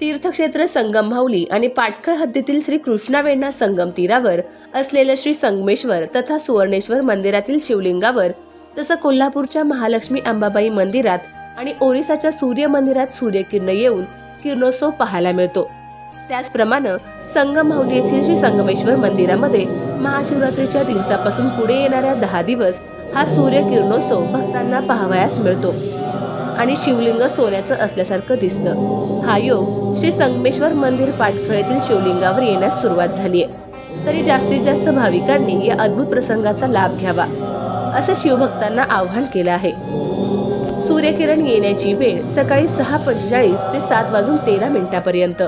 तीर्थक्षेत्र संगम माऊली आणि पाटखळ हद्दीतील श्री कृष्णावेण्णा संगम तीरावर असलेलं श्री संगमेश्वर तथा सुवर्णेश्वर मंदिरातील शिवलिंगावर तसं कोल्हापूरच्या महालक्ष्मी अंबाबाई मंदिरात आणि ओरिसाच्या सूर्य मंदिरात सूर्यकिरण येऊन किरणोत्सव पाहायला मिळतो. त्याचप्रमाणे संगम माऊली येथील श्री संगमेश्वर मंदिरामध्ये महाशिवरात्रीच्या दिवसापासून पुढे येणाऱ्या दहा दिवस हा सूर्य किरणोत्सव भक्तांना पाहावयास मिळतो. आणि शिवलिंग सोन्याचं असल्यासारखं दिसतं. हा योग श्री संगमेश्वर मंदिर पाटखळेतील शिवलिंगावर येण्यास सुरुवात झाली आहे तरी जास्तीत जास्त भाविकांनी या अद्भुत प्रसंगाचा लाभ घ्यावा असं शिवभक्तांना आव्हान केलं आहे. सूर्यकिरण येण्याची वेळ सकाळी सहा पंचेचाळीस ते सात वाजून तेरा मिनिटापर्यंत.